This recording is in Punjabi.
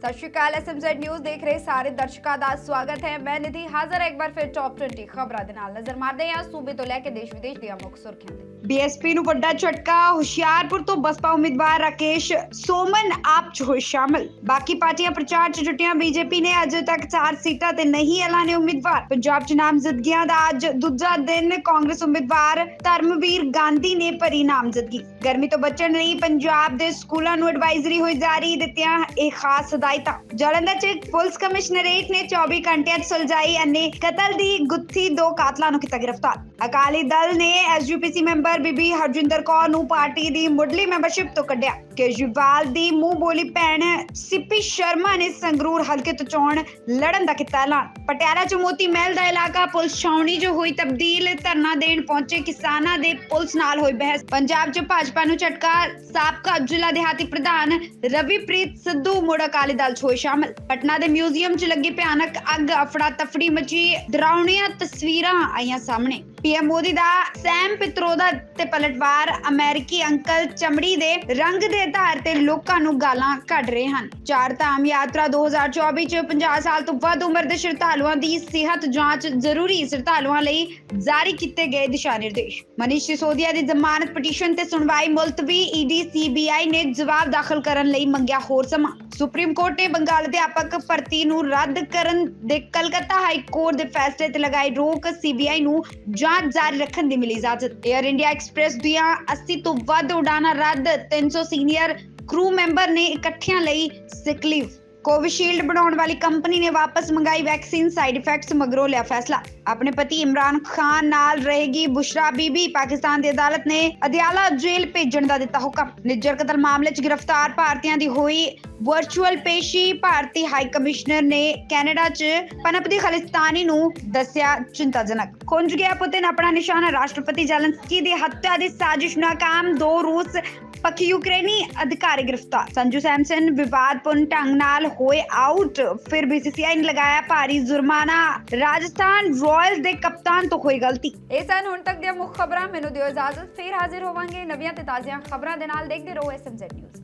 ਸਤਿ ਸ਼੍ਰੀ ਅਕਾਲ ਐਸਐਮਜ਼ੈਡ ਨਿਊਜ਼ ਦੇਖ ਰਹੇ ਸਾਰੇ ਦਰਸ਼ਕਾਂ ਦਾ ਸਵਾਗਤ ਹੈ। ਮੈਂ ਨਿਧੀ ਹਾਜ਼ਰ ਇੱਕ ਵਾਰ ਫਿਰ ਟੌਪ 20 ਖਬਰਾਂ ਦੇ ਨਾਲ। ਨਜ਼ਰ ਮਾਰਦੇ ਹਾਂ ਸੂਬੇ ਤੋਂ ਲੈ ਕੇ ਦੇਸ਼ ਵਿਦੇਸ਼ ਦੀਆਂ ਮੁੱਖ ਸੁਰਖੀਆਂ ਤੇ। ਬੀਐਸਪੀ ਨੂੰ ਵੱਡਾ ਝਟਕਾ, ਹੁਸ਼ਿਆਰਪੁਰ ਤੋਂ ਬਸਪਾ ਉਮੀਦਵਾਰ ਰਾਕੇਸ਼ ਸੋਮਨ ਆਪ ਚ ਹੋਏ ਸ਼ਾਮਲ। ਬਾਕੀ ਪਾਰਟੀਆਂ ਪ੍ਰਚਾਰ ਚ ਜੁਟੀਆਂ ਬੀਜੇਪੀ ਨੇ ਅਜੇ ਤੱਕ 4 ਸੀਟਾਂ ਤੇ ਨਹੀਂ ਐਲਾਨੇ ਉਮੀਦਵਾਰ। ਪੰਜਾਬ ਚ ਨਾਮਜ਼ਦਗੀਆਂ ਦਾ ਅੱਜ ਦੂਜਾ ਦਿਨ ਕਾਂਗਰਸ ਉਮੀਦਵਾਰ ਧਰਮਵੀਰ ਗਾਂਧੀ ਨੇ ਭਰੀ ਨਾਮਜ਼ਦਗੀ। ਗਰਮੀ ਤੋਂ ਬਚਣ ਲਈ ਪੰਜਾਬ ਦੇ ਸਕੂਲਾਂ ਨੂੰ ਐਡਵਾਈਜ਼ਰੀ ਹੋਈ ਜਾਰੀ, ਦਿੱਤੀਆਂ ਇਹ ਖਾਸ ਹਦਾਇਤਾਂ ਜਲੰਧਰ ਚ ਪੁਲਿਸ ਕਮਿਸ਼ਨਰੇਟ ਨੇ 24 ਘੰਟਿਆਂ ਚ ਸੁਲਝਾਈ ਅੰਨੇ ਕਤਲ ਦੀ ਗੁੱਥੀ ਦੋ ਕਾਤਲਾਂ ਨੂੰ ਕੀਤਾ ਗ੍ਰਿਫਤਾਰ। ਅਕਾਲੀ ਦਲ ਨੇ ਐਸਯੂਪੀਸੀ ਮੈਂਬਰ ਬੀਬੀ ਹਰਜਿੰਦਰ ਕੌਰ ਨੂੰ ਪਾਰਟੀ ਦੀ ਮੁੱਢਲੀ ਮੈਂਬਰਸ਼ਿਪ ਤੋਂ ਕੱਢਿਆ। ਕੇਜਰੀਵਾਲ ਦੀ ਮੂੰਹ ਬੋਲੀ ਭੈਣ ਸਿੱਪੀ ਸ਼ਰਮਾ ਨੇ ਸੰਗਰੂਰ ਹਲਕੇ ਤੋਂ ਚੋਣ ਲੜਨ ਦਾ ਕੀਤਾ ਐਲਾਨ। ਪਟਿਆਲਾ ਚ ਮੋਤੀ ਮਹਿਲ ਦਾ ਇਲਾਕਾ ਪੁਲਿਸ ਛਾਉਣੀ ਜੋ ਹੋਈ ਤਬਦੀਲ ਧਰਨਾ ਦੇਣ ਪਹੁੰਚੇ ਕਿਸਾਨਾਂ ਦੇ ਪੁਲਿਸ ਨਾਲ ਹੋਈ ਬਹਿਸ। ਪੰਜਾਬ ਚ ਭਾਜਪਾ ਨੂੰ ਝਟਕਾ, ਸਾਬਕਾ ਜ਼ਿਲ੍ਹਾ ਦਿਹਾਤੀ ਪ੍ਰਧਾਨ ਰਵੀਪ੍ਰੀਤ ਸਿੱਧੂ, ਮੁੜ ਅਕਾਲੀ ਦਲ ਚ ਹੋਏ ਸ਼ਾਮਲ। ਪਟਨਾ ਦੇ ਮਿਊਜ਼ੀਅਮ ਚ ਲੱਗੀ ਭਿਆਨਕ ਅੱਗ ਅਫੜਾ ਤਫੜੀ ਮਚੀ, ਡਰਾਉਣੀਆਂ ਤਸਵੀਰਾਂ ਆਈਆਂ ਸਾਹਮਣੇ। ਪੀਐਮ ਮੋਦੀ ਦਾ ਸੈਮ ਪਿਤਰੋਦਾ ਤੇ ਪਲਟਵਾਰ ਅਮਰੀਕੀ ਅੰਕਲ ਚਮੜੀ ਦੇ ਰੰਗ ਦੇ ਆਧਾਰ ਤੇ ਲੋਕਾਂ ਨੂੰ ਗਾਲਾਂ ਕੱਢ ਰਹੇ ਹਨ। ਚਾਰ ਧਾਮ ਯਾਤਰਾ 2024 ਚ 50 ਸਾਲ ਤੋਂ ਵੱਧ ਉਮਰ ਦੇ ਸ਼ਰਧਾਲੂਆਂ ਦੀ ਸਿਹਤ ਜਾਂਚ ਜ਼ਰੂਰੀ ਸ਼ਰਧਾਲੂਆਂ ਲਈ ਜਾਰੀ ਕੀਤੇ ਗਏ ਦਿਸ਼ਾ ਨਿਰਦੇਸ਼। ਮਨੀਸ਼ ਸਿਸੋਦੀਆ ਦੀ ਜ਼ਮਾਨਤ ਪਟੀਸ਼ਨ ਤੇ ਸੁਣਵਾਈ ਮੁਲਤਵੀ ਈਡੀ ਸੀਬੀਆਈ ਨੇ ਜਵਾਬ ਦਾਖਲ ਕਰਨ ਲਈ ਮੰਗਿਆ ਹੋਰ ਸਮਾਂ। ਸੁਪਰੀਮ ਕੋਰਟ ਨੇ ਬੰਗਾਲ ਅਧਿਆਪਕ ਭਰਤੀ ਨੂੰ ਰੱਦ ਕਰਨ ਦੇ ਕਲਕੱਤਾ ਹਾਈ ਕੋਰਟ ਦੇ ਫੈਸਲੇ ਤੇ ਲਗਾਈ ਰੋਕ। ਸੀਬੀਆਈ ਨੂੰ ਜਾਂਚ ਜਾਰੀ ਰੱਖਣ ਦੀ ਮਿਲੀ ਇਜਾਜ਼ਤ। 에ਅਰ ਇੰਡੀਆ ਐਕਸਪ੍ਰੈਸ ਦੀਆਂ 80 ਤੋਂ ਵੱਧ ਉਡਾਨਾਂ ਰੱਦ। 300 ਸੀਨੀਅਰ ਕਰੂ ਮੈਂਬਰ ਨੇ ਇਕੱਠਿਆਂ ਲਈ ਸਿਕ ਲੀਵ ਕੋਵਿਸ਼ੀਲਡ ਬਣਾਉਣ ਵਾਲੀ ਕੰਪਨੀ ਨੇ ਵਾਪਸ ਮੰਗਾਈ ਵੈਕਸੀਨ, ਸਾਈਡ ਇਫੈਕਟਸ ਮਗਰੋਂ ਲਿਆ ਫੈਸਲਾ। ਆਪਣੇ ਪਤੀ ਇਮਰਾਨ ਖਾਨ ਨਾਲ ਰਹੇਗੀ ਬੁਸ਼ਰਾ ਬੀਬੀ। ਪਾਕਿਸਤਾਨ ਦੀ ਅਦਾਲਤ ਨੇ ਅਦਿਆਲਾ ਜੇਲ੍ਹ ਭੇਜਣ ਦਾ ਦਿੱਤਾ ਹੁਕਮ। ਨਿੱਜਰ ਕਤਲ ਮਾਮਲੇ 'ਚ ਗ੍ਰਿਫਤਾਰ ਭਾਰਤੀਆਂ ਦੀ ਹੋਈ ਵਰਚੁਅਲ ਪੇਸ਼ੀ। ਭਾਰਤੀ ਹਾਈ ਕਮਿਸ਼ਨਰ ਨੇ ਕੈਨੇਡਾ 'ਚ ਪਨਪਦੀ ਖਾਲਿਸਤਾਨੀ ਨੂੰ ਦੱਸਿਆ ਚਿੰਤਾਜਨਕ। ਖੁੰਝ ਗਿਆ ਪੁਤਿਨ ਆਪਣਾ ਨਿਸ਼ਾਨਾ। ਰਾਸ਼ਟਰਪਤੀ ਜ਼ੈਲੈਂਸਕੀ ਦੀ ਹੱਤਿਆ ਦੀ ਸਾਜ਼ਿਸ਼ ਨਾਕਾਮ। ਦੋ ਰੂਸ ਪੱਖੀ ਯੂਕਰੇਨੀ ਅਧਿਕਾਰੀ ਗ੍ਰਿਫਤਾਰ। ਸੰਜੂ ਸੈਮਸਨ ਵਿਵਾਦਪੂਰਨ ਢੰਗ ਨਾਲ ਹੋਏ ਆਊਟ ਫਿਰ ਬੀਸੀਸੀਆਈ ਨੇ ਲਗਾਇਆ ਭਾਰੀ ਜੁਰਮਾਨਾ। ਰਾਜਸਥਾਨ ਰਾਇਲਸ ਦੇ ਕਪਤਾਨ ਤੋਂ ਹੋਈ ਗਲਤੀ। ਇਹ ਸਨ ਹੁਣ ਤੱਕ ਦੀਆਂ ਮੁੱਖ ਖਬਰਾਂ। ਮੈਨੂੰ ਦਿਓ ਇਜਾਜ਼ਤ। ਫਿਰ ਹਾਜ਼ਰ ਹੋਵਾਂਗੇ ਨਵੀਆਂ ਤੇ ਤਾਜ਼ੀਆਂ ਖਬਰਾਂ ਦੇ ਨਾਲ। ਦੇਖਦੇ ਰਹੋ ਐਸਐਮਜ਼ੈਡ ਨਿਊਜ਼